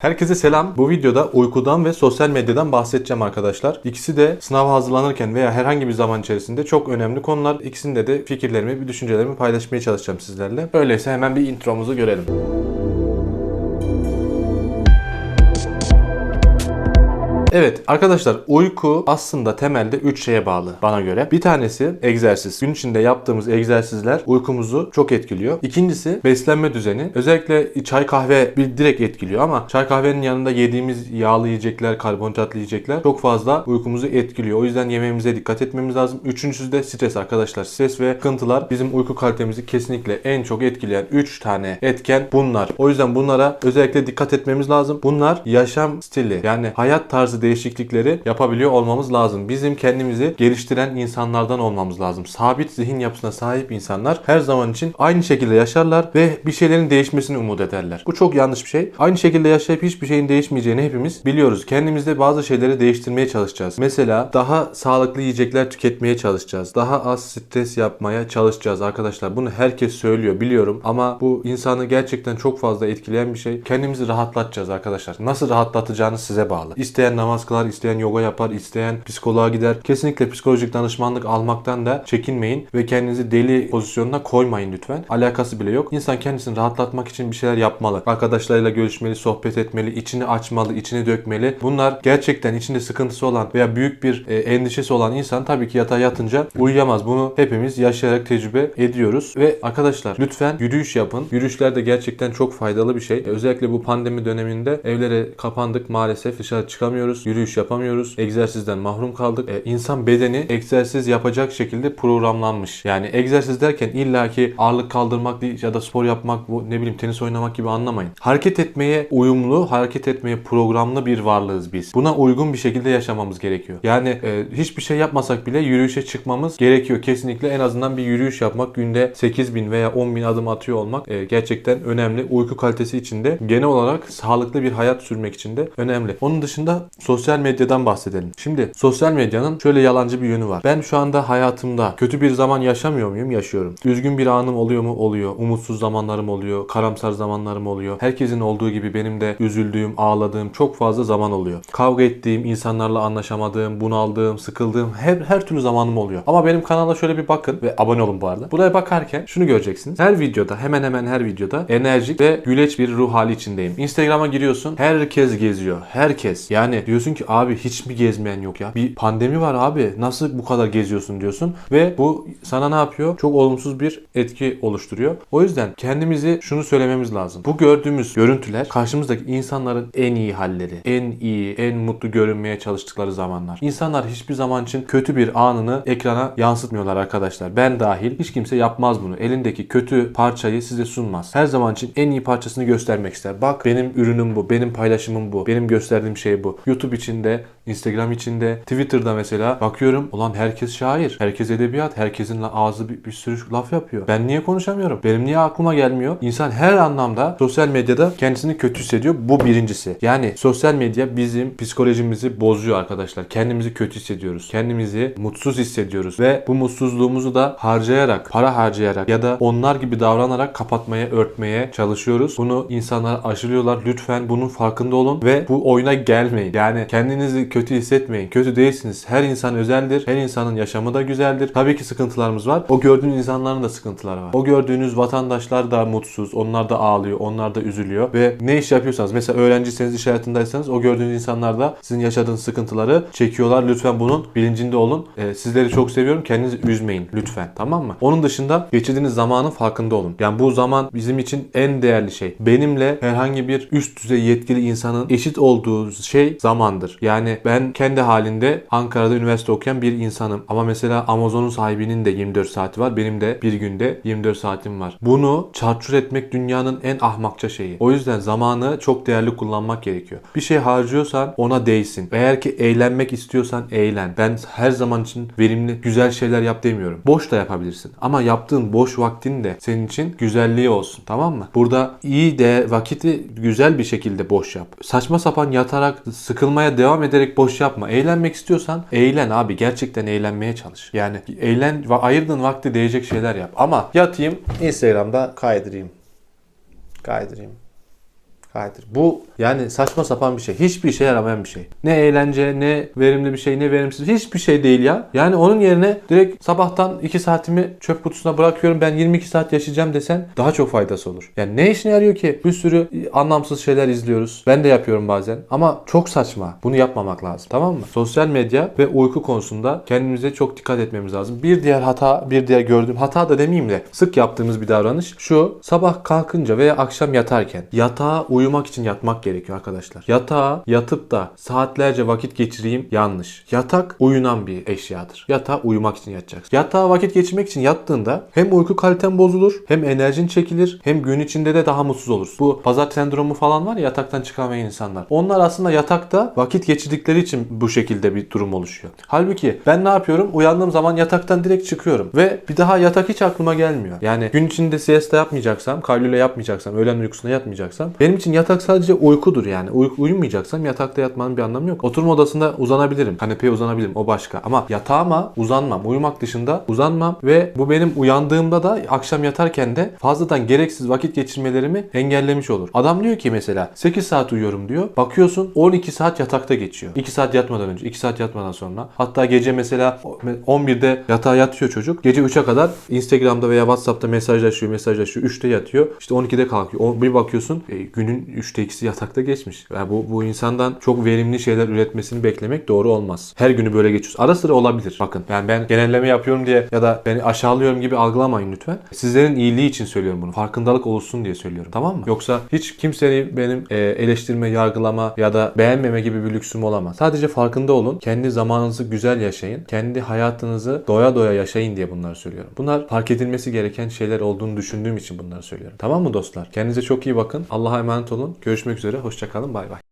Herkese selam. Bu videoda uykudan ve sosyal medyadan bahsedeceğim arkadaşlar. İkisi de sınava hazırlanırken veya herhangi bir zaman içerisinde çok önemli konular. İkisinde de fikirlerimi, bir düşüncelerimi paylaşmaya çalışacağım sizlerle. Öyleyse hemen bir intromuzu görelim. Evet arkadaşlar uyku aslında temelde 3 şeye bağlı bana göre. Bir tanesi egzersiz. Gün içinde yaptığımız egzersizler uykumuzu çok etkiliyor. İkincisi beslenme düzeni. Özellikle çay kahve bir direkt etkiliyor ama çay kahvenin yanında yediğimiz yağlı yiyecekler, karbonhidratlı yiyecekler çok fazla uykumuzu etkiliyor. O yüzden yemeğimize dikkat etmemiz lazım. Üçüncüsü de stres arkadaşlar. Stres ve sıkıntılar bizim uyku kalitemizi kesinlikle en çok etkileyen 3 tane etken bunlar. O yüzden bunlara özellikle dikkat etmemiz lazım. Bunlar yaşam stili yani hayat tarzı değişiklikleri yapabiliyor olmamız lazım. Bizim kendimizi geliştiren insanlardan olmamız lazım. Sabit zihin yapısına sahip insanlar her zaman için aynı şekilde yaşarlar ve bir şeylerin değişmesini umut ederler. Bu çok yanlış bir şey. Aynı şekilde yaşayıp hiçbir şeyin değişmeyeceğini hepimiz biliyoruz. Kendimizde bazı şeyleri değiştirmeye çalışacağız. Mesela daha sağlıklı yiyecekler tüketmeye çalışacağız. Daha az stres yapmaya çalışacağız arkadaşlar. Bunu herkes söylüyor biliyorum ama bu insanı gerçekten çok fazla etkileyen bir şey. Kendimizi rahatlatacağız arkadaşlar. Nasıl rahatlatacağınız size bağlı. İsteyen namaz kılar, isteyen yoga yapar, isteyen psikoloğa gider. Kesinlikle psikolojik danışmanlık almaktan da çekinmeyin ve kendinizi deli pozisyonuna koymayın lütfen. Alakası bile yok. İnsan kendisini rahatlatmak için bir şeyler yapmalı. Arkadaşlarıyla görüşmeli, sohbet etmeli, içini açmalı, içini dökmeli. Bunlar gerçekten içinde sıkıntısı olan veya büyük bir e, endişesi olan insan tabii ki yatağa yatınca uyuyamaz. Bunu hepimiz yaşayarak tecrübe ediyoruz. Ve arkadaşlar lütfen yürüyüş yapın. Yürüyüşler de gerçekten çok faydalı bir şey. Özellikle bu pandemi döneminde evlere kapandık maalesef dışarı çıkamıyoruz. Yürüyüş yapamıyoruz. Egzersizden mahrum kaldık. E, insan bedeni egzersiz yapacak şekilde programlanmış. Yani egzersiz derken illaki ağırlık kaldırmak ya da spor yapmak, bu ne bileyim tenis oynamak gibi anlamayın. Hareket etmeye uyumlu, hareket etmeye programlı bir varlığız biz. Buna uygun bir şekilde yaşamamız gerekiyor. Yani e, hiçbir şey yapmasak bile yürüyüşe çıkmamız gerekiyor. Kesinlikle en azından bir yürüyüş yapmak günde 8000 veya 10.000 adım atıyor olmak e, gerçekten önemli. Uyku kalitesi için de genel olarak sağlıklı bir hayat sürmek için de önemli. Onun dışında sosyal medyadan bahsedelim. Şimdi sosyal medyanın şöyle yalancı bir yönü var. Ben şu anda hayatımda kötü bir zaman yaşamıyor muyum? Yaşıyorum. Üzgün bir anım oluyor mu? Oluyor. Umutsuz zamanlarım oluyor. Karamsar zamanlarım oluyor. Herkesin olduğu gibi benim de üzüldüğüm, ağladığım çok fazla zaman oluyor. Kavga ettiğim, insanlarla anlaşamadığım, bunaldığım, sıkıldığım her, her türlü zamanım oluyor. Ama benim kanala şöyle bir bakın ve abone olun bu arada. Buraya bakarken şunu göreceksiniz. Her videoda, hemen hemen her videoda enerjik ve güleç bir ruh hali içindeyim. Instagram'a giriyorsun. Herkes geziyor. Herkes. Yani diyorsun ki abi hiç mi gezmeyen yok ya? Bir pandemi var abi. Nasıl bu kadar geziyorsun diyorsun. Ve bu sana ne yapıyor? Çok olumsuz bir etki oluşturuyor. O yüzden kendimizi şunu söylememiz lazım. Bu gördüğümüz görüntüler karşımızdaki insanların en iyi halleri. En iyi, en mutlu görünmeye çalıştıkları zamanlar. İnsanlar hiçbir zaman için kötü bir anını ekrana yansıtmıyorlar arkadaşlar. Ben dahil hiç kimse yapmaz bunu. Elindeki kötü parçayı size sunmaz. Her zaman için en iyi parçasını göstermek ister. Bak benim ürünüm bu, benim paylaşımım bu, benim gösterdiğim şey bu. YouTube içinde, Instagram içinde, Twitter'da mesela bakıyorum ulan herkes şair, herkes edebiyat, herkesin ağzı bir, bir sürü laf yapıyor. Ben niye konuşamıyorum? Benim niye aklıma gelmiyor? İnsan her anlamda sosyal medyada kendisini kötü hissediyor. Bu birincisi. Yani sosyal medya bizim psikolojimizi bozuyor arkadaşlar. Kendimizi kötü hissediyoruz. Kendimizi mutsuz hissediyoruz ve bu mutsuzluğumuzu da harcayarak, para harcayarak ya da onlar gibi davranarak kapatmaya, örtmeye çalışıyoruz. Bunu insanlara aşılıyorlar. Lütfen bunun farkında olun ve bu oyuna gelmeyin. Yani kendinizi kötü hissetmeyin. Kötü değilsiniz. Her insan özeldir. Her insanın yaşamı da güzeldir. Tabii ki sıkıntılarımız var. O gördüğünüz insanların da sıkıntıları var. O gördüğünüz vatandaşlar da mutsuz. Onlar da ağlıyor. Onlar da üzülüyor. Ve ne iş yapıyorsanız mesela öğrenciyseniz iş hayatındaysanız o gördüğünüz insanlar da sizin yaşadığınız sıkıntıları çekiyorlar. Lütfen bunun bilincinde olun. Ee, sizleri çok seviyorum. Kendinizi üzmeyin lütfen. Tamam mı? Onun dışında geçirdiğiniz zamanın farkında olun. Yani bu zaman bizim için en değerli şey. Benimle herhangi bir üst düzey yetkili insanın eşit olduğu şey zamandır. Yani ben kendi halinde Ankara'da üniversite okuyan bir insanım. Ama mesela Amazon'un sahibinin de 24 saati var. Benim de bir günde 24 saatim var. Bunu çarçur etmek dünyanın en ahmakça şeyi. O yüzden zamanı çok değerli kullanmak gerekiyor. Bir şey harcıyorsan ona değsin. Eğer ki eğlenmek istiyorsan eğlen. Ben her zaman için verimli, güzel şeyler yap demiyorum. Boş da yapabilirsin. Ama yaptığın boş vaktin de senin için güzelliği olsun. Tamam mı? Burada iyi de vakiti güzel bir şekilde boş yap. Saçma sapan yatarak sıkılmaya devam ederek boş yapma. Eğlenmek istiyorsan eğlen abi. Gerçekten eğlenmeye çalış. Yani eğlen, va- ayırdığın vakti değecek şeyler yap. Ama yatayım Instagram'da kaydırayım. Kaydırayım. Hayırdır. Bu yani saçma sapan bir şey. Hiçbir işe yaramayan bir şey. Ne eğlence, ne verimli bir şey, ne verimsiz. Hiçbir şey değil ya. Yani onun yerine direkt sabahtan 2 saatimi çöp kutusuna bırakıyorum. Ben 22 saat yaşayacağım desen daha çok faydası olur. Yani ne işine yarıyor ki? Bir sürü anlamsız şeyler izliyoruz. Ben de yapıyorum bazen. Ama çok saçma. Bunu yapmamak lazım. Tamam mı? Sosyal medya ve uyku konusunda kendimize çok dikkat etmemiz lazım. Bir diğer hata, bir diğer gördüğüm hata da demeyeyim de sık yaptığımız bir davranış şu. Sabah kalkınca veya akşam yatarken yatağa uyumak için yatmak gerekiyor arkadaşlar. Yatağa yatıp da saatlerce vakit geçireyim yanlış. Yatak uyunan bir eşyadır. Yatağa uyumak için yatacaksın. Yatağa vakit geçirmek için yattığında hem uyku kaliten bozulur, hem enerjin çekilir, hem gün içinde de daha mutsuz olursun. Bu pazar sendromu falan var ya yataktan çıkamayan insanlar. Onlar aslında yatakta vakit geçirdikleri için bu şekilde bir durum oluşuyor. Halbuki ben ne yapıyorum? Uyandığım zaman yataktan direkt çıkıyorum ve bir daha yatak hiç aklıma gelmiyor. Yani gün içinde siesta yapmayacaksam, kaylule yapmayacaksam, öğlen uykusuna yatmayacaksam benim için yatak sadece uykudur yani. Uy- uyumayacaksam yatakta yatmanın bir anlamı yok. Oturma odasında uzanabilirim. Kanepeye uzanabilirim. O başka. Ama yatağıma uzanmam. Uyumak dışında uzanmam ve bu benim uyandığımda da akşam yatarken de fazladan gereksiz vakit geçirmelerimi engellemiş olur. Adam diyor ki mesela 8 saat uyuyorum diyor. Bakıyorsun 12 saat yatakta geçiyor. 2 saat yatmadan önce, 2 saat yatmadan sonra. Hatta gece mesela 11'de yatağa yatıyor çocuk. Gece 3'e kadar Instagram'da veya WhatsApp'ta mesajlaşıyor, mesajlaşıyor. 3'te yatıyor. İşte 12'de kalkıyor. Bir bakıyorsun e, günün 3'te 2'si yatakta geçmiş. Yani bu, bu insandan çok verimli şeyler üretmesini beklemek doğru olmaz. Her günü böyle geçiyoruz. Ara sıra olabilir. Bakın yani ben genelleme yapıyorum diye ya da beni aşağılıyorum gibi algılamayın lütfen. Sizlerin iyiliği için söylüyorum bunu. Farkındalık oluşsun diye söylüyorum. Tamam mı? Yoksa hiç kimseyi benim e, eleştirme, yargılama ya da beğenmeme gibi bir lüksüm olamaz. Sadece farkında olun. Kendi zamanınızı güzel yaşayın. Kendi hayatınızı doya doya yaşayın diye bunları söylüyorum. Bunlar fark edilmesi gereken şeyler olduğunu düşündüğüm için bunları söylüyorum. Tamam mı dostlar? Kendinize çok iyi bakın. Allah'a emanet olun. Görüşmek üzere. Hoşçakalın. Bay bay.